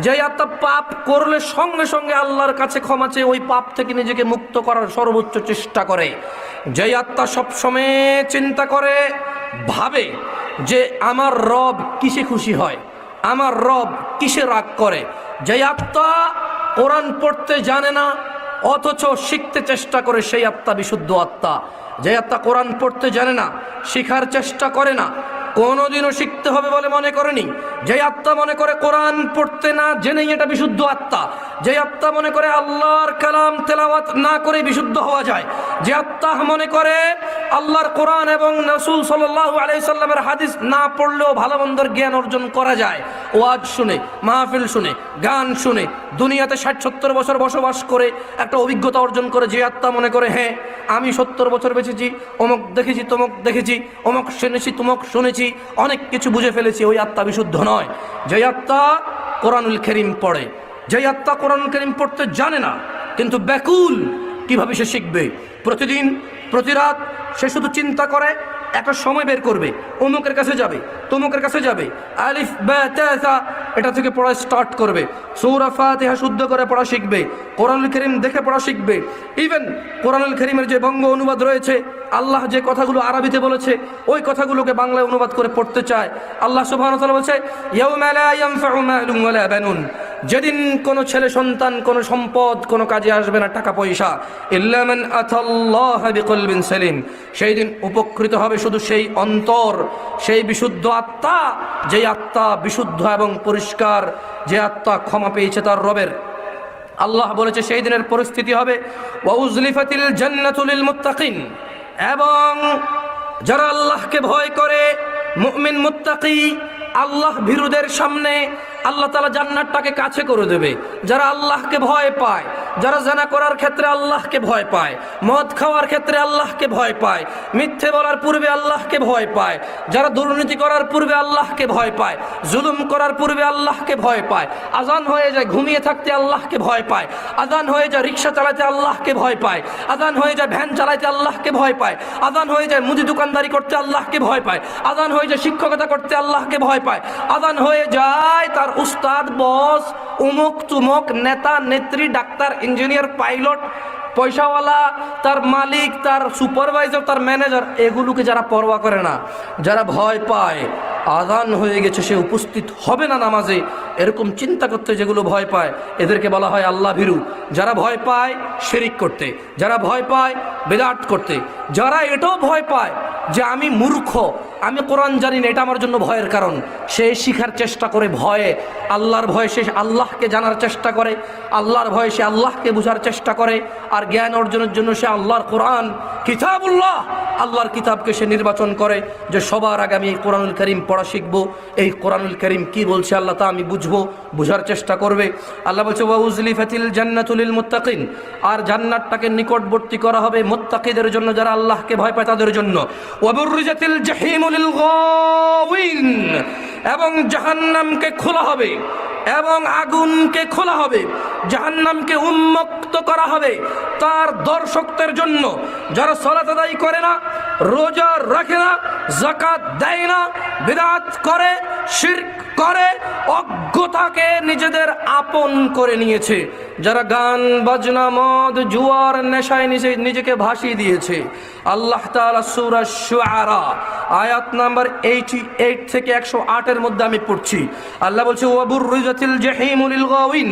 যে আত্মা পাপ করলে সঙ্গে সঙ্গে আল্লাহর কাছে ক্ষমা চেয়ে ওই পাপ থেকে নিজেকে মুক্ত করার সর্বোচ্চ চেষ্টা করে। যে আত্মা সবসময় চিন্তা করে, ভাবে যে আমার রব কিসে খুশি হয়, আমার রব কিসে রাগ করে। যে আত্মা কোরআন পড়তে জানে না, অথচ শিখতে চেষ্টা করে সেই আত্মা বিশুদ্ধ আত্মা। যে আত্মা কোরআন পড়তে জানে না, শিখার চেষ্টা করে না, কোনোদিনও শিখতে হবে বলে মনে করেনি। যে আত্মা মনে করে কোরআন পড়তে না জেনেই এটা বিশুদ্ধ আত্মা যে আত্মা মনে করে আল্লাহর কালাম তেলাওয়াত না করে বিশুদ্ধ হওয়া যায়, যে আত্মা মনে করে আল্লাহর কোরআন এবং নসুল সাল্লাহ আলাইসাল্লামের হাদিস না পড়লেও ভালো মন্দর জ্ঞান অর্জন করা যায়, ওয়াজ শুনে, মাহফিল শুনে, গান শুনে, দুনিয়াতে ষাট সত্তর বছর বসবাস করে একটা অভিজ্ঞতা অর্জন করে যে আত্মা মনে করে হ্যাঁ আমি সত্তর বছর বেঁচেছি, অমুক দেখেছি, তমুক দেখেছি, অমুক শুনেছি, তুমক শুনেছি, অনেক কিছু বুঝে ফেলেছি, ওই আত্মা বিশুদ্ধ নয়। যে আত্মা কোরআনুল করিম পড়ে। যে আত্মা কোরআনুল করিম পড়তে জানে না, কিন্তু ব্যাকুল কীভাবে সে শিখবে? প্রতিদিন, প্রতিরাত সে শুধু চিন্তা করে একটা সময় বের করবে। অমুকের কাছে যাবে, তমুকের কাছে যাবে। আলিফ এটা থেকে পড়া স্টার্ট করবে। সৌরা ফাতিহা শুদ্ধ করে পড়া শিখবে। কোরআনুল করিম দেখে পড়া শিখবে। ইভেন কোরআনুল করিমের যে বঙ্গ অনুবাদ রয়েছে, আল্লাহ যে কথাগুলো আরবিতে বলেছে, ওই কথাগুলোকে বাংলায় অনুবাদ করে পড়তে চায়। আল্লাহ তাআলা বলছে যেদিন কোনো ছেলে, সন্তান, কোনো সম্পদ, কোনো কাজে আসবে না টাকা, পয়সা, ইল্লা মান আতাল্লাহ বিকলবিন সালিম, সেই দিন উপকৃত হবে শুধু সেই অন্তর, সেই বিশুদ্ধ আত্মা, যেই আত্মা বিশুদ্ধ এবং পরিষ্কার, যে আত্মা ক্ষমা পেয়েছে তার রবের। আল্লাহ বলেছে, সেই দিনের পরিস্থিতি হবে মুত্তাকিন, এবং যারা আল্লাহকে ভয় করে, মুমিন মুত্তাকি, আল্লাহ ভীরুদের সামনে আল্লাহ তালা জান্নাতটাকে কাছে করে দেবে যারা আল্লাহকে ভয় পায় যারা জানা করার ক্ষেত্রে আল্লাহকে ভয় পায় মদ খাওয়ার ক্ষেত্রে আল্লাহকে ভয় পায় মিথ্যে বলার পূর্বে আল্লাহকে ভয় পায় যারা দুর্নীতি করার পূর্বে আল্লাহকে ভয় পায় জুলুম করার পূর্বে আল্লাহকে ভয় পায় আজান হয়ে যায় ঘুমিয়ে থাকতে আল্লাহকে ভয় পায় আজান হয়ে যায় রিক্সা চালাতে আল্লাহকে ভয় পায় আজান হয়ে যায় ভ্যান চালাতে আল্লাহকে ভয় পায় আজান হয়ে যায় মুদি দোকানদারি করতে আল্লাহকে ভয় পায় আজান হয়ে যায় শিক্ষকতা করতে আল্লাহকে ভয় পায় আজান হয়ে যায় তার उस्ताद बॉस उमुक चुमुक नेता नेत्री डॉक्टर इंजीनियर पायलट পয়সাওয়ালা, তার মালিক, তার সুপারভাইজার, তার ম্যানেজার, এগুলোকে যারা পরোয়া করে না, যারা ভয় পায় আদান হয়ে গেছে, সে উপস্থিত হবে না নামাজে, এরকম চিন্তা করতে যেগুলো ভয় পায়, এদেরকে বলা হয় আল্লাহ ভীরু। যারা ভয় পায়, শেরিক করতে। যারা ভয় পায় বেদাট করতে। যারা এটাও ভয় পায় যে আমি মূর্খ, আমি কোরআন জানি না, এটা আমার জন্য ভয়ের কারণ। সে শিখার চেষ্টা করে ভয়ে। আল্লাহর ভয়ে সে আল্লাহকে জানার চেষ্টা করে। আল্লাহর ভয়ে সে আল্লাহকে বোঝার চেষ্টা করে। আর জ্ঞান অর্জনের জন্য সে আল্লাহর কোরআন, কিতাবুল্লাহ, আল্লাহর কিতাবকে সে নির্বাচন করে যে সবার আগে আমি এই কোরআনুল করিম পড়া শিখব। এই কোরআনুল করিম কি বলছে আল্লাহ তা আমি বুঝব, বোঝার চেষ্টা করবে। আল্লাহ বলছে ওয়াউজলি ফাতিল জান্নাতুলিল মুত্তাকিন। আর জান্নাতটাকে নিকটবর্তী করা হবে মুত্তাকিদের জন্য যারা আল্লাহকে ভয় পায় তাদের জন্য। ওয়াবুররিজাতিল জাহিমুলিল গাওয়িন। এবং জাহান্নামকে খোলা হবে এবং আগুনকে খোলা হবে। জাহান্নামকে উন্মুক্ত করা হবে। তার দর্শকদের জন্য যারা সলাত আদায় করে না, রোজা রাখে না জাকাত দেয় না, বিদাত করে, শিরক করে, অজ্ঞতাকে নিজেদের আপন করে নিয়েছে। যারা গান, বাজনা, মদ, জুয়ার নেশায় নিজে, নিজেকে ভাসিয়ে দিয়েছে। আল্লাহ তাআলা সূরা শুআরা আয়াত নাম্বার এইটি এইট থেকে একশো আটের মধ্যে আমি পড়ছি। আল্লাহ বলছে ওয়াবুর রিজাতিল জাহিমুলিল গাওয়িন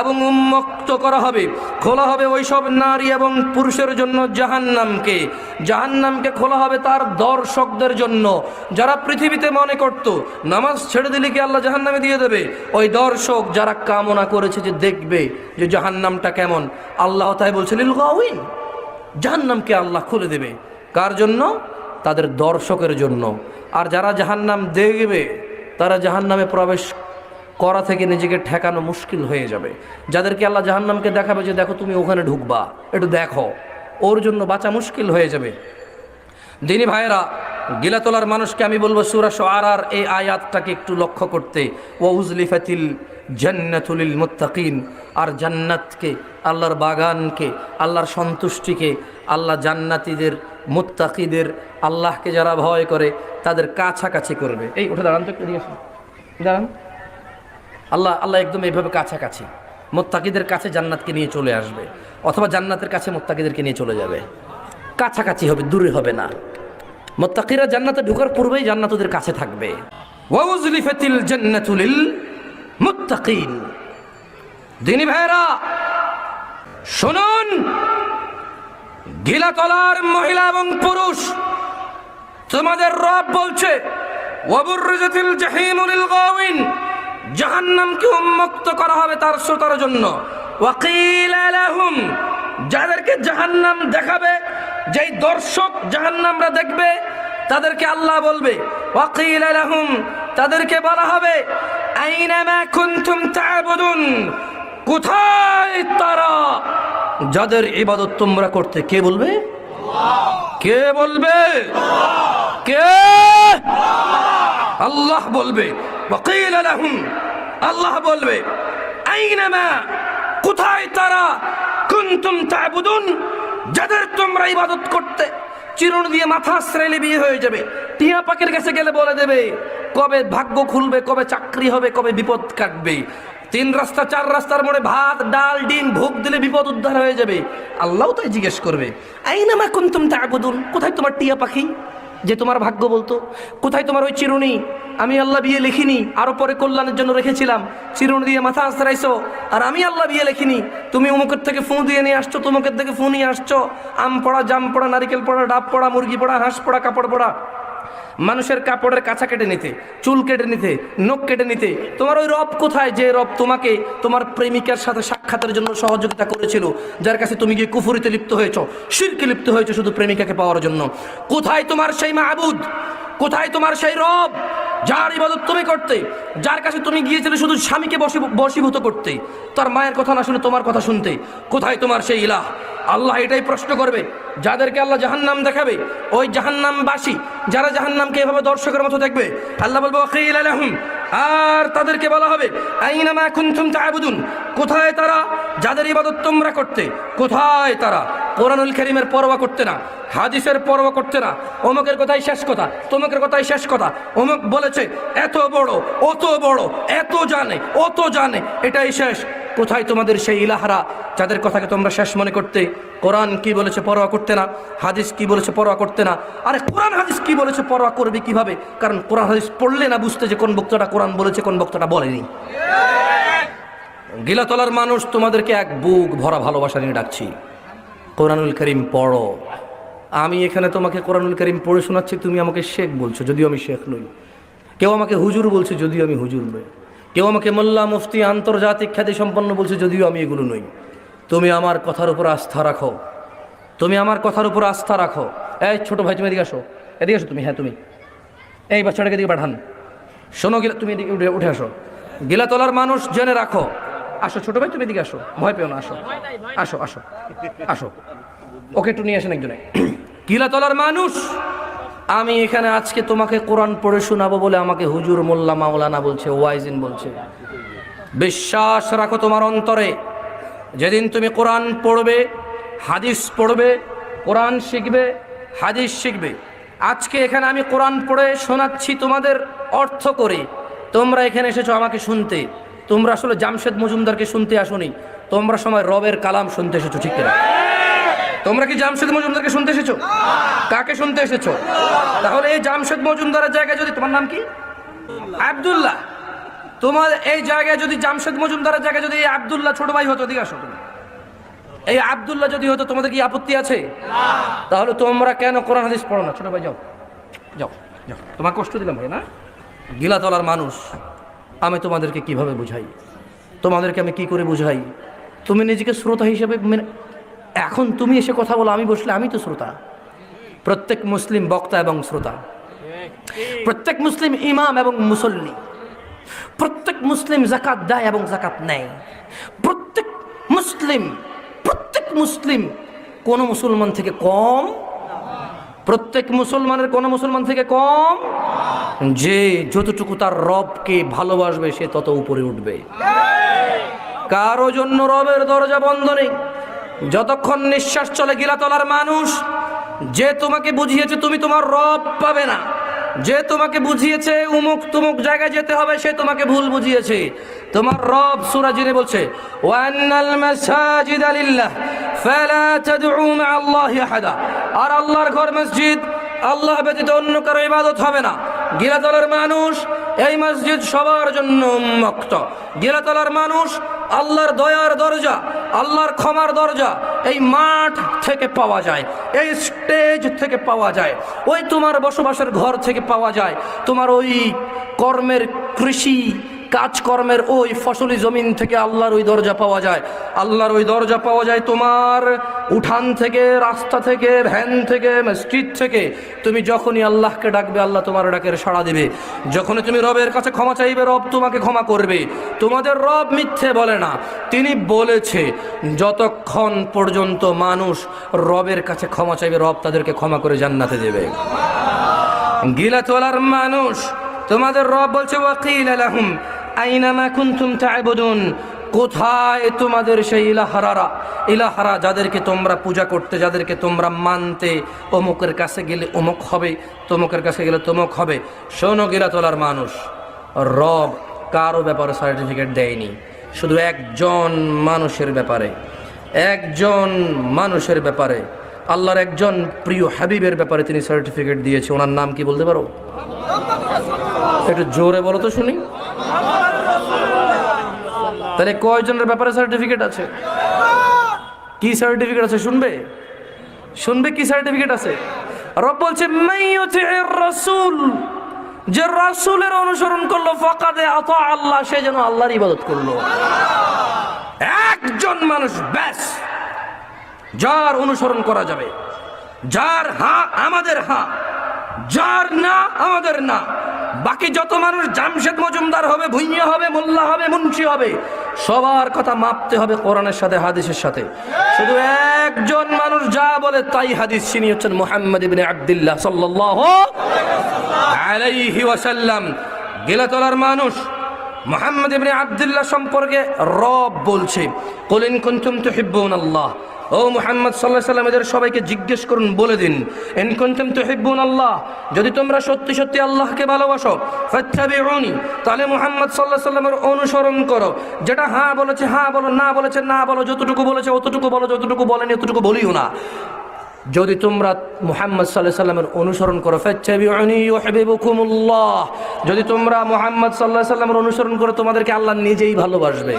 এবং উন্মুক্ত করা হবে, খোলা হবে ওইসব নারী এবং পুরুষের জন্য জাহান্নামকে। জাহান্নামকে খোলা হবে তার দর্শকদের জন্য। যারা পৃথিবীতে মনে করত, নামাজ ছেড়ে দিলে কি আল্লাহ জাহান্নামে দিয়ে দেবে? ওই দর্শক যারা কামনা করেছে যে দেখবে যে জাহান্নামটা কেমন, আল্লাহ তাই বলছে লিল গাওয়িন জাহান্নামকে আল্লাহ খুলে দেবে। কার জন্য? তাদের দর্শকের জন্য। আর যারা জাহান্নাম দেখবে, তারা জাহান্নামে প্রবেশ করা থেকে নিজেকে ঠেকানো মুশকিল হয়ে যাবে। যাদেরকে আল্লাহ জাহান্নামকে দেখাবে যে, দেখো, তুমি ওখানে ঢুকবা। একটু দেখো। ওর জন্য বাঁচা মুশকিল হয়ে যাবে। দিনী ভাইয়েরা, গিলাতলার মানুষকে আমি বলব, সুরা আর এই আয়াতটাকে একটু লক্ষ্য করতে। ও উজলিফাতিল জান্নাতুলিল মুত্তাকিন আর জান্নাতকে, আল্লাহর বাগানকে, আল্লাহর সন্তুষ্টিকে, আল্লাহ জান্নাতীদের মুত্তাকিদের আল্লাহকে যারা ভয় করে, তাদের কাছাকাছি করবে। এই, উঠে দাঁড়ান তো একটু দিয়ে দাঁড়ান। আল্লাহ আল্লাহ একদম এইভাবে কাছাকাছি। মোত্তাকিদের কাছে জান্নাতকে নিয়ে চলে আসবে, অথবা জান্নাতের কাছে মোত্তাকিদেরকে নিয়ে চলে যাবে। কাছাকাছি হবে, দূরে হবে না। মোত্তাকিরা জান্নাতে ঢোকার পূর্বেই জান্নাত ওদের কাছে থাকবে। দিনী ভাইরা শুনুন। গিলাতলার মহিলা এবং পুরুষ। তোমাদের রব বলছে জাহান্নামকে উন্মুক্ত করা হবে তার শ্রোতার জন্য। ওয়াকিল যাদেরকে জাহান্নাম দেখাবে, যেই দর্শক জাহান্নামরা দেখবে, তাদেরকে আল্লাহ বলবে, ওয়াকিল তাদেরকে বলা হবে কোথায় তারা? যাদের ইবাদত তোমরা করতে, কে বলবে? কে বলবে? কে? আল্লাহ বলবে। আল্লাহ বলবে কোথায় তারা? কুনতুম তা'বুদুন, যাদের তোমরা ইবাদত করতে চিরুন দিয়ে মাথা আশ্রয়লে বিয়ে হয়ে যাবে, টিয়া পাখির কাছে গেলে বলে দেবে, কবে ভাগ্য খুলবে, কবে চাকরি হবে, কবে বিপদ কাটবে। তিন রাস্তা, চার রাস্তার মোড়ে ভাত, ডাল, ডিম, ভোগ দিলে বিপদ উদ্ধার হয়ে যাবে। আল্লাহ তাই জিজ্ঞেস করবে আইনামা কুনতুম তা'বুদুন? কোথায় তোমার টিয়া পাখি? যে তোমার ভাগ্য বলতো, কোথায় তোমার ওই চিরুনি? আমি আল্লাহ বিয়ে লিখিনি, আরও পরে কল্যাণের জন্য রেখেছিলাম। চিরুনি দিয়ে মাথা আশ্রাইছো আর আমি আল্লাহ বিয়ে লিখিনি। তুমি উমুকের থেকে ফোঁ দিয়ে নিয়ে আসছো তুমুকের থেকে ফোঁ নিয়ে আসছো। আম পড়া, জাম পড়া, নারিকেল পড়া, ডাব পড়া, মুরগি পড়া, হাঁস পড়া, কাপড় পড়া। মানুষের কাপড়ের কাছা কেটে নিতে, চুল কেটে নিতে, নখ কেটে নিতে, তোমার ওই রব কোথায় যে রব তোমাকে তোমার প্রেমিকার সাথে সাক্ষাতের জন্য সহযোগিতা করেছিল, যার কাছে তুমি গিয়ে কুফুরিতে লিপ্ত হয়েছ, শিরকে লিপ্ত হয়েছে শুধু প্রেমিকাকে পাওয়ার জন্য। কোথায় তোমার সেই মাহবুদ? কোথায় তোমার সেই রব যার ইবাদত তুমি করতে, যার কাছে তুমি গিয়েছিলে শুধু স্বামীকে বসী বশীভূত করতে? তার মায়ের কথা না শুনে তোমার কথা শুনতে, কোথায় তোমার সেই ইলাহ? আল্লাহ এটাই প্রশ্ন করবে যাদেরকে আল্লাহ জাহান্নাম দেখাবে ওই জাহান্নামবাসী যারা জাহান্নামকে এভাবে দর্শকের মতো দেখবে আল্লাহ বলব "ওয়াকিল লাহুম", আর তাদেরকে বলা হবে কোথায় তারা? যাদের ইবাদত তোমরা করতে কোথায় তারা? কোরআনুল করিমের পরোয়া করতে না হাদিসের পরোয়া করতে না অমুকের কথাই শেষ কথা তমুকের কথাই শেষ কথা অমুক বলেছে এত বড় অত বড় এত জানে অত জানে এটাই শেষ। কোথায় তোমাদের সেই ইলাহারা যাদের কথাকে তোমরা শেষ মনে করতে? কোরআন কি বলেছে পরোয়া করতে না? হাদিস কি বলেছে পরোয়া করতে না? আরে কোরআন হাদিস কি বলেছে পরোয়া করবে কীভাবে? কারণ কোরআন হাদিস পড়লে না বুঝতে যে কোন বক্তাটা কোরআন বলেছে, কোন বক্তাটা বলেনি। গিলাতলার মানুষ, তোমাদেরকে এক বুক ভরা ভালোবাসা নিয়ে ডাকছি। কোরআনুল করিম পড়ো। আমি এখানে তোমাকে কোরআনুল করিম পড়ে শোনাচ্ছি, তুমি আমাকে শেখ বলছো, যদিও আমি শেখ নই। কেউ আমাকে হুজুর বলছে, যদিও আমি হুজুর নই। কেউ আমাকে মোল্লা মুফতি আন্তর্জাতিক খ্যাতি সম্পন্ন বলছে, যদিও আমি এগুলো নই। তুমি আমার কথার উপর আস্থা রাখো। তুমি আমার কথার উপর আস্থা রাখো। এই ছোট ভাই, তুমি এদিকে আসো। এদিকে আসো তুমি হ্যাঁ তুমি। এই বাচ্চাটাকে এদিকে পাঠান। শোনো গিলা, তুমি এদিকে উঠে উঠে আসো। গিলাতলার মানুষ জেনে রাখো। আসো ছোট ভাই, তুমি এদিকে আসো। ভয় পেও না, আসো। আসো আসো আসো। ওকে একটু নিয়ে আসেন একজনে। গিলাতলার মানুষ আমি এখানে আজকে তোমাকে কোরআন পড়ে শোনাবো বলে আমাকে হুজুর মোল্লা মাওলানা বলছে, ওয়াইজিন বলছে। বিশ্বাস রাখো তোমার অন্তরে। যেদিন তুমি কোরআন পড়বে, হাদিস পড়বে, কোরআন শিখবে, হাদিস শিখবে। আজকে এখানে আমি কোরআন পড়ে শোনাচ্ছি তোমাদের অর্থ করে। তোমরা এখানে এসেছ আমাকে শুনতে। তোমরা আসলে জামশেদ মজুমদারকে শুনতে আসোনি। তোমরা সময় রবের কালাম শুনতে এসেছ, ঠিক কিনা? তোমরা কি জামশেদ মজুমদারকে শুনতে এসেছ? কাকে শুনতে এসেছ? তাহলে এই জামশেদ মজুমদারের জায়গায় যদি, তোমার নাম কি? আব্দুল্লাহ। তোমার এই জায়গায় যদি জামশেদ মজুমদারের জায়গায় যদি এই আব্দুল্লাহ ছোট ভাই হতো দিকে আসো এই আব্দুল্লাহ যদি হতো, তোমাদের কি আপত্তি আছে? তাহলে তোমরা কেন কোরআন হাদিস পড়ো না? ছোট ভাই, যাও। যাও যাও। তোমার কষ্ট দিলাম ভাই, না? গিলাতলার মানুষ, আমি তোমাদেরকে কীভাবে বুঝাই? তোমাদেরকে আমি কি করে বুঝাই? তুমি নিজেকে শ্রোতা হিসেবে এখন তুমি এসে কথা বলো, আমি বসলে আমি তো শ্রোতা। প্রত্যেক মুসলিম বক্তা এবং শ্রোতা। প্রত্যেক মুসলিম ইমাম এবং মুসল্লি। প্রত্যেক মুসলিম জাকাত দেয় এবং জাকাত নেয়। প্রত্যেক মুসলিম প্রত্যেক মুসলিম কোন মুসলমান থেকে কম, প্রত্যেক মুসলমানের কোন মুসলমান থেকে কম, যে যতটুকু তার রবকে ভালোবাসবে সে তত উপরে উঠবে। কারও জন্য রবের দরজা বন্ধ নেই। যতক্ষণ নিঃশ্বাস চলে গিলাতলার মানুষ, যে তোমাকে বুঝিয়েছে তুমি তোমার রব পাবে না। যে তোমাকে বুঝিয়েছে উমুক তুমুক জায়গায় যেতে হবে, সে তোমাকে ভুল বুঝিয়েছে। তোমার রব সূরা জিনে বলছে, ওয়ান্নাল মাসাজিদ লিল্লাহ, ফালা তাদউ মা আল্লাহি আহাদা। আর আল্লাহর ঘর মসজিদ, আল্লাহ ব্যতীত অন্য কারও ইবাদত হবে না। গিরাতলার মানুষ এই মসজিদ সবার জন্য উন্মুক্ত। গিরাতলার মানুষ আল্লাহর দয়ার দরজা, আল্লাহর ক্ষমার দরজা এই মাঠ থেকে পাওয়া যায়, এই স্টেজ থেকে পাওয়া যায়, ওই তোমার বসবাসের ঘর থেকে পাওয়া যায়, তোমার ওই কর্মের কৃষি কাজকর্মের ওই ফসলি জমিন থেকে আল্লাহর ওই দরজা পাওয়া যায়। আল্লাহর ওই দরজা পাওয়া যায় তোমার উঠান থেকে, রাস্তা থেকে, ভ্যান থেকে স্ট্রিট থেকে। তুমি যখনই আল্লাহকে ডাকবে, আল্লাহ তোমার ডাকের সাড়া দেবে। যখনই তুমি রবের কাছে ক্ষমা চাইবে, রব তোমাকে ক্ষমা করবে। তোমাদের রব মিথ্যে বলে না। তিনি বলেছে, যতক্ষণ পর্যন্ত মানুষ রবের কাছে ক্ষমা চাইবে, রব তাদেরকে ক্ষমা করে জান্নাতে দেবে। গিলা তোলার মানুষ, তোমাদের রব বলছে ওয়াকিল আলাহুম আইনামা কুনতুম তা'বুদুন? কোথায় তোমাদের সেই ইলাহারারা? ইলাহারা যাদেরকে তোমরা পূজা করতে, যাদেরকে তোমরা মানতে, অমুকের কাছে গেলে অমুক হবে, তমুকের কাছে গেলে তমুক হবে। শোনো গিলা তোলার মানুষ, রব কারও ব্যাপারে সার্টিফিকেট দেয়নি, শুধু একজন মানুষের ব্যাপারে। একজন মানুষের ব্যাপারে। আল্লাহর একজন প্রিয় হাবিবের ব্যাপারে তিনি সার্টিফিকেট দিয়েছে। ওনার নাম কি বলতে পারো? একটু জোরে বলো তো শুনি। তাহলে কয়জনের ব্যাপারে সার্টিফিকেট আছে? কি সার্টিফিকেট আছে শুনবে? শুনবে কি সার্টিফিকেট আছে? রব বলছে রাসূল যে রাসূলের অনুসরণ করল, ফাকাদে আতা আল্লাহ, সে যেন আল্লাহর ইবাদত করল। একজন মানুষ ব্যাস, যার অনুসরণ করা যাবে, যার হা আমাদের হা, যার না আমাদের না বাকি যত মানুষ জামশেদ মজুমদার হবে, ভুইয়া হবে, মোল্লা হবে, মুন্সি হবে, সবার কথা মাপতে হবে কোরআনের সাথে, হাদিসের সাথে। শুধু একজন মানুষ যা বলে তাই হাদিস তিনি হচ্ছেন মোহাম্মদ ইবনে আব্দুল্লাহ সাল্লাল্লাহু আলাইহি ওয়াসাল্লাম। গিলাতলার মানুষ মোহাম্মদ ইবনে আব্দুল্লাহ সম্পর্কে রব বলছে কলিন কুনতুম তুহিব্বুন আল্লাহ ও মুহাম্মদ সাল্লাহ সাল্লাম এদের সবাইকে জিজ্ঞেস করুন, বলে দিন। এন কুনতুম তুহিব্বুন আল্লাহ যদি তোমরা সত্যি সত্যি আল্লাহকে ভালোবাসো, ফাত্তাবিউনি তাহলে মুহাম্মদ সাল্লাহ সাল্লামের অনুসরণ করো। যেটা হ্যাঁ বলেছে হ্যাঁ বলো, না বলেছে, না বলো, যতটুকু বলেছে, অতটুকু বলো, যতটুকু বলেনি, অতটুকু বলিও না। যদি তোমরা মুহাম্মদ সাল্লাহ সাল্লামের অনুসরণ করো, ফাত্তাবিউনি ইউহিব্বুকুমুল্লাহ যদি তোমরা মুহাম্মদ সাল্লাহ সাল্লামের অনুসরণ করো, তোমাদেরকে আল্লাহ নিজেই ভালোবাসবে।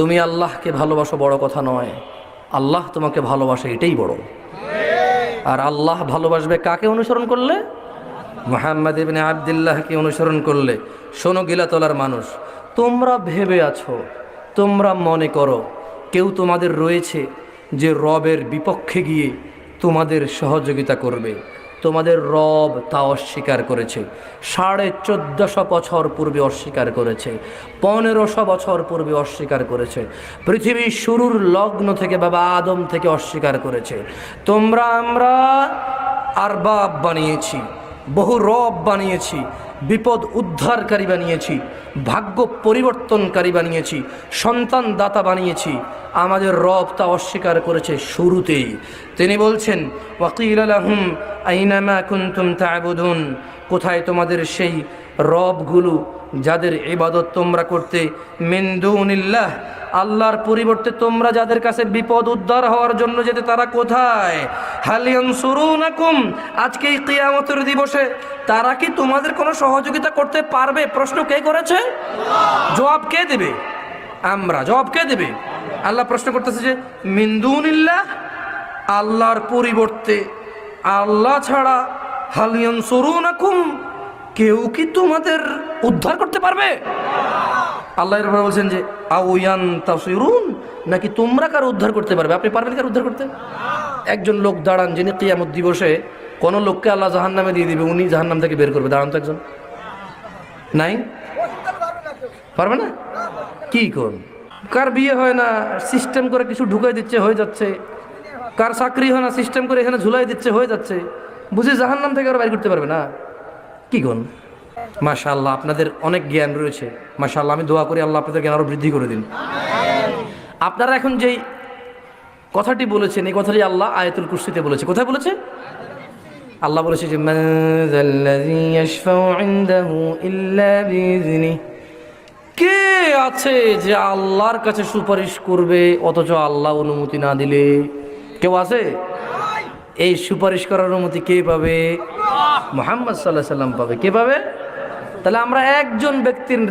তুমি আল্লাহকে ভালোবাসো বড় কথা নয়। আল্লাহ তোমাকে ভালোবাসে এটাই বড়। আর আল্লাহ ভালোবাসবে কাকে অনুসরণ করলে? মোহাম্মদ ইবনে আবদুল্লাহকে অনুসরণ করলে। শোনো গিলাতলার মানুষ, তোমরা ভেবে আছো, তোমরা মনে করো, কেউ তোমাদের রয়েছে যে রবের বিপক্ষে গিয়ে তোমাদের সহযোগিতা করবে। তোমাদের রব তা অস্বীকার করেছে। সাড়ে চোদ্দশো বছর পূর্বে অস্বীকার করেছে। পনেরোশো বছর পূর্বে অস্বীকার করেছে। পৃথিবীর শুরুর লগ্ন থেকে বাবা আদম থেকে অস্বীকার করেছে। তোমরা আমরা আর বাপ বানিয়েছি, বহু রব বানিয়েছি। বিপদ উদ্ধারকারী বানিয়েছি, ভাগ্য পরিবর্তনকারী বানিয়েছি, সন্তান দাতা বানিয়েছি। আমাদের রব তা অস্বীকার করেছে শুরুতেই। তিনি বলছেন, ওয়াকিল আইনামা কুন্তুম তাবুদুন? কোথায় তোমাদের সেই রবগুলো যাদের ইবাদত তোমরা করতে মেন্দুনিল্লাহ আল্লাহর পরিবর্তে তোমরা যাদের কাছে বিপদ উদ্ধার হওয়ার জন্য যেতে তারা কোথায়? হালিয়ান সুরুনাকুম আজকে এই কিয়ামতের দিবসে তারা কি তোমাদের কোনো সহযোগিতা করতে পারবে? প্রশ্ন কে করেছে? জবাব কে দেবে? আমরা, জবাব কে দেবে? আল্লাহ প্রশ্ন করতেছে যে মিন্দুনিল্লাহ আল্লাহর পরিবর্তে, আল্লাহ ছাড়া হালিয়ান সরুনাকুম কেউ কি তোমাদের উদ্ধার করতে পারবে? আল্লাহ এরপরে বলছেন যে, আউয়ান তাসিরুন নাকি তোমরা কার উদ্ধার করতে পারবে? আপনি পারবেন কার উদ্ধার করতে? একজন লোক দাঁড়ান যিনি কিয়ামত দিবসে, কোন লোককে আল্লাহ জাহান্নামে দিয়ে দিবে, উনি জাহান্নাম থেকে বের করবে। দাঁড়ান তো একজন। নাই? পারবে না? কি কোন? কার বিয়ে হয় না সিস্টেম করে কিছু ঢুকাই দিচ্ছে, হয়ে যাচ্ছে। কার চাকরি হয় না সিস্টেম করে এখানে ঝুলাই দিচ্ছে, হয়ে যাচ্ছে। বুঝে জাহান্নাম থেকে আর বাইর করতে পারবে না? কি কোন মাশাআল্লাহ, আপনাদের অনেক জ্ঞান রয়েছে। মাশাআল্লাহ, আমি দোয়া করি আল্লাহ আপনাদের জ্ঞান আরও বৃদ্ধি করে দিন। আপনারা এখন যেই কথাটি বলেছেন, এই কথাটি আল্লাহ আয়াতুল কুরসিতে বলেছে। কোথায় বলেছে? আল্লাহ বলেছে যে কে আছে যে আল্লাহর কাছে সুপারিশ করবে, অথচ আল্লাহ অনুমতি না দিলে? কেউ আছে? এই সুপারিশ করার অনুমতি কে পাবে? মোহাম্মদ সাল্লাহ সাল্লাম পাবে। কে পাবে? তাহলে আমরা একজন ব্যক্তির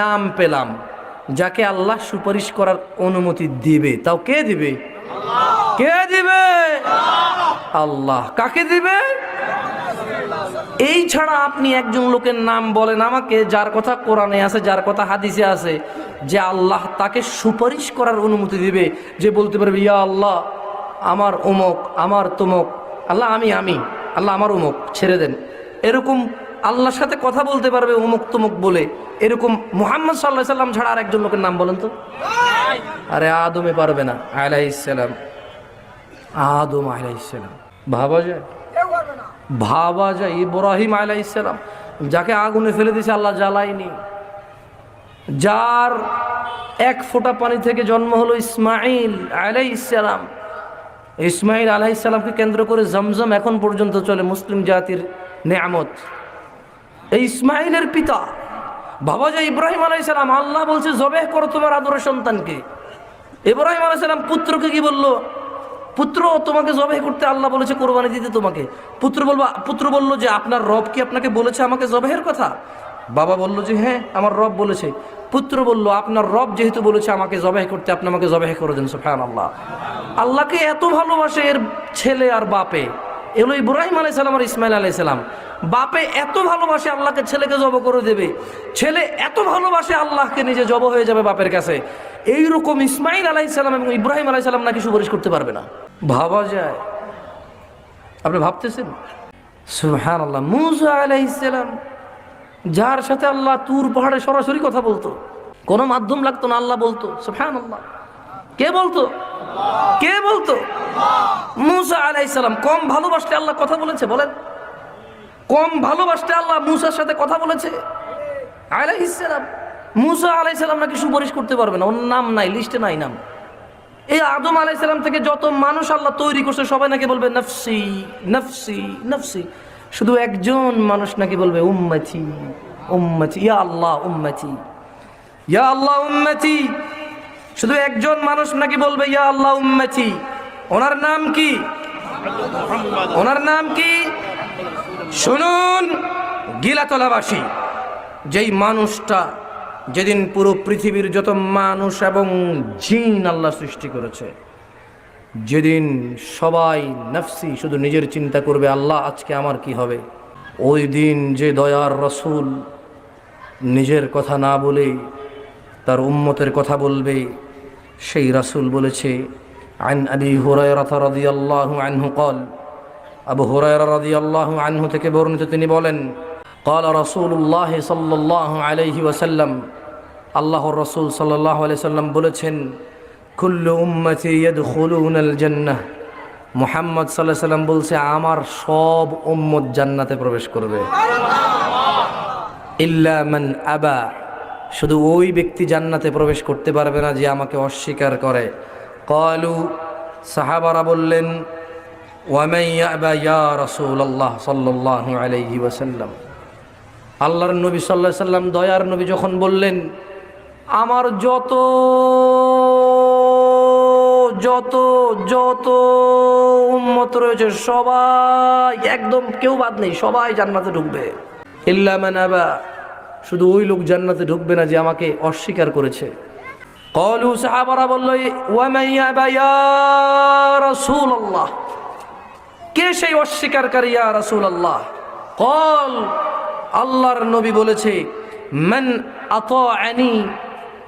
নাম পেলাম যাকে আল্লাহ সুপারিশ করার অনুমতি দিবে। তাও কে দিবে? কে দিবে? আল্লাহ। কাকে দিবে? এই ছাড়া আপনি একজন লোকের নাম বলেন আমাকে যার কথা কোরআনে আছে যার কথা হাদিসে আছে যে আল্লাহ তাকে সুপারিশ করার অনুমতি দিবে যে বলতে পারবে ইয়া আল্লাহ আমার অমুক আমার তমুক আল্লাহ আমি আমি। আল্লাহ আমার অমুক ছেড়ে দেন। এরকম আল্লাহর সাথে কথা বলতে পারবে অমুক তমুক বলে। এরকম মুহাম্মদ সাল্লাহ সাল্লাম ছাড়া আর একজন লোকের নাম বলেন তো? আরে আদমে পারবে না। আলাইসালাম আদম আলাইসালাম ভাবা যায়? ভাবা যায়। ইব্রাহিম আলাইসালাম যাকে আগুনে ফেলে দিয়েছে আল্লাহ জ্বালায়নি। যার এক ফোঁটা পানি থেকে জন্ম হলো ইসমাইল আলাইসালাম ইসমাইল আলাইসালামকে কেন্দ্র করে জমজম এখন পর্যন্ত চলে মুসলিম জাতির নেয়ামত। এই ইসমাইলের পিতা, বাবা যে ইব্রাহিম আলাইসালাম আল্লাহ বলছে, জবেহ করো তোমার আদরের সন্তানকে। ইব্রাহিম আলাইসালাম পুত্রকে কি বলল? পুত্র, তোমাকে জবাই করতে আল্লাহ বলেছে, কোরবানি দিতে তোমাকে। পুত্র বলব, পুত্র বলল যে, আপনার রব কি আপনাকে বলেছে আমাকে জবেহের কথা? বাবা বলল যে হ্যাঁ আমার রব বলেছে। পুত্র বলল, আপনার রব যেহেতু বলেছে, আমাকে জবাই করতে, আপনি আমাকে জবাই করে দেন সুফান আল্লাহ আল্লাহকে এত ভালোবাসে এর ছেলে আর বাপে। এলো ইব্রাহিম আলাইসালাম আর ইসমাইল আলাইসালাম বাপে এত ভালোবাসে আল্লাহকে ছেলেকে জব করে দেবে। ছেলে এত ভালোবাসে আল্লাহকে নিজে জব হয়ে যাবে বাপের কাছে। এইরকম ইসমাইল আলাইসালাম এবং ইব্রাহিম আলাইসালাম নাকি সুপারিশ করতে পারবে না। ভাবা যায়। আপনি ভাবতেছেন? সুহান আল্লাহ মুসা আলাইসালাম যার সাথে আল্লাহ তুর পাহাড়ে সরাসরি কথা বলতো। কোনো মাধ্যম লাগতো না, আল্লাহ বলতো সুহান আল্লাহ কে বলতো? কে বলতো? মুসা আলাইসালাম কম ভালোবাসতে আল্লাহ কথা বলেছে, বলেন। কম ভালোবাসতে আল্লাহ মুসার সাথে কথা বলেছে। আলাইসালাম মুসা আলাইসালাম নাকি সুপারিশ করতে পারবে না, ওর নাম নাই লিস্টে নাই নাম। এই আদম আলাইসালাম থেকে যত মানুষ আল্লাহ তৈরি করছে, সবাই নাকি বলবে, নফসি নফসি নফসি। শুধু একজন মানুষ নাকি বলবে, উম্মতি উম্মতি, ইয়া আল্লাহ, উম্মতি, ইয়া আল্লাহ, উম্মতি। শুধু একজন মানুষ নাকি বলবে, ইয়া আল্লাহ, উম্মতি। ওনার নাম কি? ওনার নাম কি? শুনুন, গিলাতলাবাসী, যেই মানুষটা যেদিন পুরো পৃথিবীর যত মানুষ এবং জিন আল্লাহ সৃষ্টি করেছে যেদিন সবাই নফসি শুধু নিজের চিন্তা করবে আল্লাহ আজকে আমার কি হবে ওই দিন যে দয়ার রসুল নিজের কথা না বলে তার উম্মতের কথা বলবে সেই রাসূল বলেছে আন আবি হুরায়রা রাদিয়াল্লাহু আনহু قال আবু হুরায়রা রাদিয়াল্লাহু আনহু থেকে বর্ণিত তিনি বলেন قال رسول الله صلى الله عليه وسلم আল্লাহর রাসূল সাল্লাল্লাহু আলাইহি সাল্লাম বলেছেন কুল্লু উম্মতি ইয়াদখুলুনাল জান্নাহ মুহাম্মদ সাল্লাল্লাহু সাল্লাম বলছে, আমার সব উম্মত জান্নাতে প্রবেশ করবে। ইল্লা মান আবা। শুধু ওই ব্যক্তি জান্নাতে প্রবেশ করতে পারবে না যে আমাকে অস্বীকার করে। কলু, সাহাবারা বললেন আল্লাহর নবী আলাইহি সাল্লাম, দয়ার নবী যখন বললেন, আমার যত যত যত উম্মত রয়েছে, সবাই, একদম কেউ বাদ নেই, সবাই জান্নাতে ঢুকবে। ইল্লা মান আবা, শুধু ওই লোক জান্নাতে ঢুকবে না যে আমাকে অস্বীকার করেছে। কলু সাহাবারা বলল ইয়া রাসূলুল্লাহ? কে সেই অস্বীকারী ইয়া রাসূলুল্লাহ? কল আল্লাহর নবী বলেছে, মান আতাআনি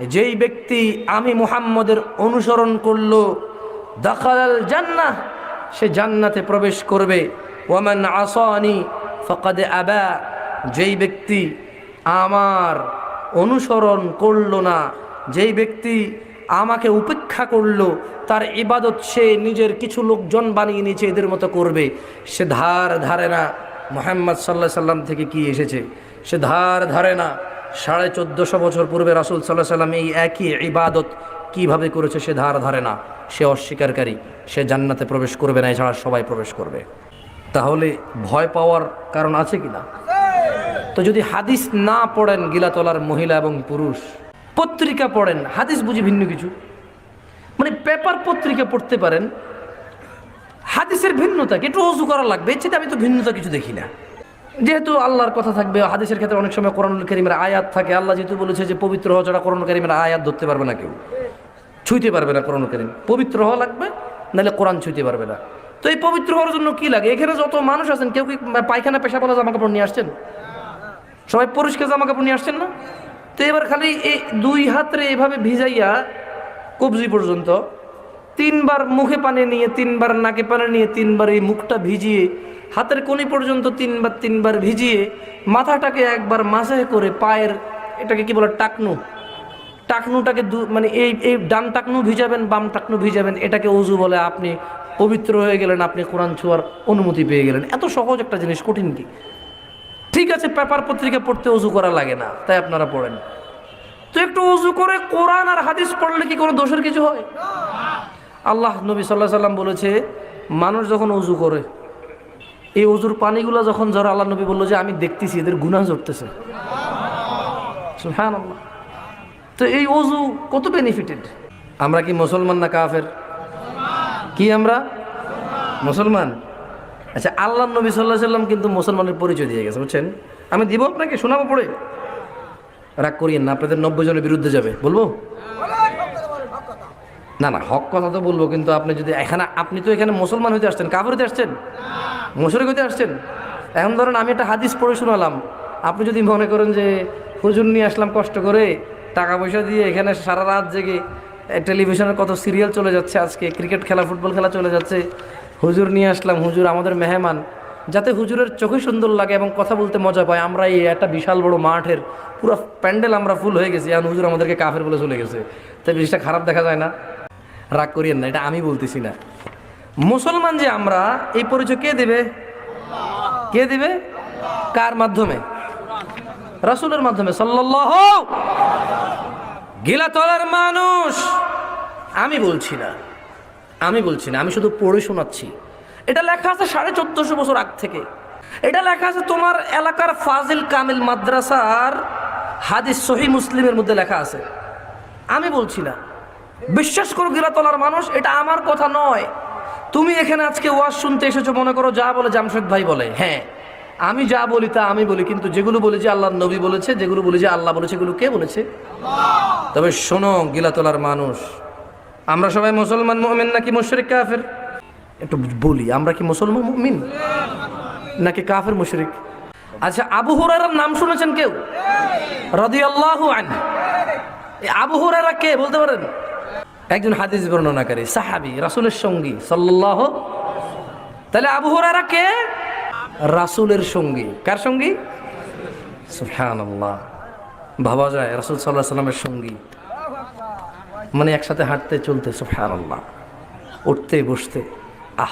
যেই ব্যক্তি আমি মুহাম্মদের অনুসরণ করল, দাখালাল জান্নাহ, সে জান্নাতে প্রবেশ করবে। ওয়ামান আসানি ফকাদে আবা, যেই ব্যক্তি আমার অনুসরণ করল না, যেই ব্যক্তি আমাকে উপেক্ষা করল, তার ইবাদত সে নিজের কিছু লোকজন বানিয়ে নিয়েছে, এদের মতো করবে। সে ধার ধারে না। মোহাম্মদ সাল্লাহ সাল্লাম থেকে কি এসেছে? সে ধার ধারে না। সাড়ে চোদ্দশো বছর পূর্বে রাসুল সাল্লাহ সাল্লাম এই একই ইবাদত কীভাবে করেছে সে ধার ধারে না। সে অস্বীকারী, সে জান্নাতে প্রবেশ করবে না, এছাড়া সবাই প্রবেশ করবে। তাহলে ভয় পাওয়ার কারণ আছে কি না? তো যদি হাদিস না পড়েন গিলাতলার মহিলা এবং পুরুষ, পত্রিকা পড়েন, হাদিস বুঝি ভিন্ন কিছু। মানে পেপার পত্রিকা পড়তে পারেন, হাদিসের ভিন্নতা কি একটু অজু করা লাগবে চেয়ে আমি তো ভিন্নতা কিছু দেখি না। যেহেতু আল্লাহর কথা থাকবে, হাদিসের ক্ষেত্রে অনেক সময় কোরআনুল করিমের আয়াত থাকে। আল্লাহ যেহেতু বলেছে যে পবিত্র হওয়া ছাড়া কোরআন করিমের আয়াত ধরতে পারবে না কেউ। ছুঁইতে পারবে না কোরআন করিম। পবিত্র হওয়া লাগবে, নাহলে কোরআন ছুঁইতে পারবে না। তো এই পবিত্র হওয়ার জন্য কি লাগে? এখানে যত মানুষ আছেন, কেউ কি পায়খানা পেশা বলা জামা কাপড় নিয়ে আসছেন? সবাই পরিষ্কার জামা কাপড় নিয়ে আসছেন না? তো এবার খালি এই দুই হাতরে এভাবে ভিজাইয়া কবজি পর্যন্ত, তিনবার মুখে পানি নিয়ে, তিনবার নাকে পানি নিয়ে, তিনবার এই মুখটা ভিজিয়ে হাতের কোনি পর্যন্ত তিনবার তিনবার ভিজিয়ে মাথাটাকে একবার মাসে করে পায়ের এটাকে কি বলে, টাকনু। টাকনুটাকে দু মানে এই এই ডান টাকনু ভিজাবেন, বাম টাকনু ভিজাবেন, এটাকে উজু বলে আপনি পবিত্র হয়ে গেলেন, আপনি কোরআন ছোঁয়ার অনুমতি পেয়ে গেলেন। এত সহজ একটা জিনিস, কঠিন কি? ঠিক আছে, পেপার পত্রিকা পড়তে উজু করা লাগে না, তাই আপনারা পড়েন। তো একটু উজু করে কোরআন আর হাদিস পড়লে কি কোনো দোষের কিছু হয়? আল্লাহ নবী সাল্লাহ সাল্লাম বলেছে, মানুষ যখন উজু করে এই অজুর পানিগুলো যখন ঝরে আল্লাহ নবী বলল যে, আমি দেখতেছি, এদের গুনাহ জড়তেছে হ্যাঁ তো এই অজু কত বেনিফিটেড আমরা কি মুসলমান না কাফের? কি আমরা? মুসলমান। আচ্ছা আল্লাহ নবী সাল্লাহ সাল্লাম কিন্তু মুসলমানের পরিচয় দিয়ে গেছে, বুঝছেন? আমি দিব আপনাকে, শোনাবো পড়ে। রাগ করিয়েন না, আপনাদের নব্বই জনের বিরুদ্ধে যাবে। বলব? না না, হক কথা তো বলব, কিন্তু আপনি যদি এখানে, আপনি তো এখানে মুসলমান হইতে আসছেন কাপড় হইতে আসছেন? মুশরিক হইতে আসছেন? এখন ধরেন আমি একটা হাদিস পড়ে শোনালাম। আপনি যদি মনে করেন যে হুজুর নিয়ে আসলাম কষ্ট করে, টাকা পয়সা দিয়ে এখানে সারা রাত জেগে টেলিভিশনের কত সিরিয়াল চলে যাচ্ছে আজকে, ক্রিকেট খেলা, ফুটবল খেলা চলে যাচ্ছে, হুজুর নিয়ে আসলাম, হুজুর আমাদের মেহমান। যাতে হুজুরের চোখে সুন্দর লাগে এবং কথা বলতে মজা পায়, আমরা এই একটা বিশাল বড় মাঠের পুরো প্যান্ডেল আমরা ফুল হয়ে গেছি, এখন হুজুর আমাদেরকে কাফের বলে চলে গেছে। তাই জিনিসটা খারাপ দেখা যায় না। রাগ করিয়েন না, এটা আমি বলতেছি না। মুসলমান যে আমরা, এই পরিচয় কে দেবে? কে দিবে? কার মাধ্যমে? রাসূলের মাধ্যমে, সাল্লাল্লাহু গিলাতলার মানুষ। আমি বলছি না, আমি বলছি না, আমি শুধু পড়ে শোনাচ্ছি। এটা লেখা আছে সাড়ে চোদ্দশো বছর আগ থেকে। এটা লেখা আছে তোমার এলাকার ফাজিল কামিল মাদ্রাসার হাদিস সহি মুসলিমের মধ্যে লেখা আছে। আমি বলছি না। বিশ্বাস করো গিলাতলার মানুষ, এটা আমার কথা নয়। তুমি এখানে আজকে ওয়াজ শুনতে এসেছ মনে করো যা বলে জামশেদ ভাই বলে। হ্যাঁ আমি যা বলি তা আমি বলি কিন্তু যেগুলো বলি যে আল্লাহ নবী বলেছে যেগুলো বলি যে আল্লাহ বলেছে এগুলো কে বলেছে? তবে শোনো গিলাতলার মানুষ আমরা সবাই মুসলমান মুমিন নাকি মুশরিক কাফের? একটু বলি আমরা কি মুসলমান মুমিন? নাকি কাফের মুশরিক? আচ্ছা আবু হুরায়রার নাম শুনেছেন কেউ? রাদিয়াল্লাহু আনহু। আবু হুরায়রা কে বলতে পারেন? একজন হাদিস বর্ণনাকারী, সাহাবি, রাসুলের সঙ্গী, সাল্লাল্লাহু তাহলে আবু হুরায়রা কে? রাসূলের সঙ্গী। কার সঙ্গী? ভাবা যায়, রাসূল আলাইহি সাল্লামের সঙ্গী। মানে একসাথে হাঁটতে, চলতে, সুবহানাল্লাহ। উঠতে, বসতে। আহ!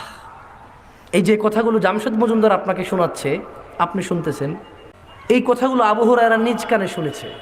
এই যে কথাগুলো জামশেদ মজুমদার আপনাকে শোনাচ্ছে, আপনি শুনতেছেন, এই কথাগুলো আবু হুরায়রা নিজ কানে শুনেছে।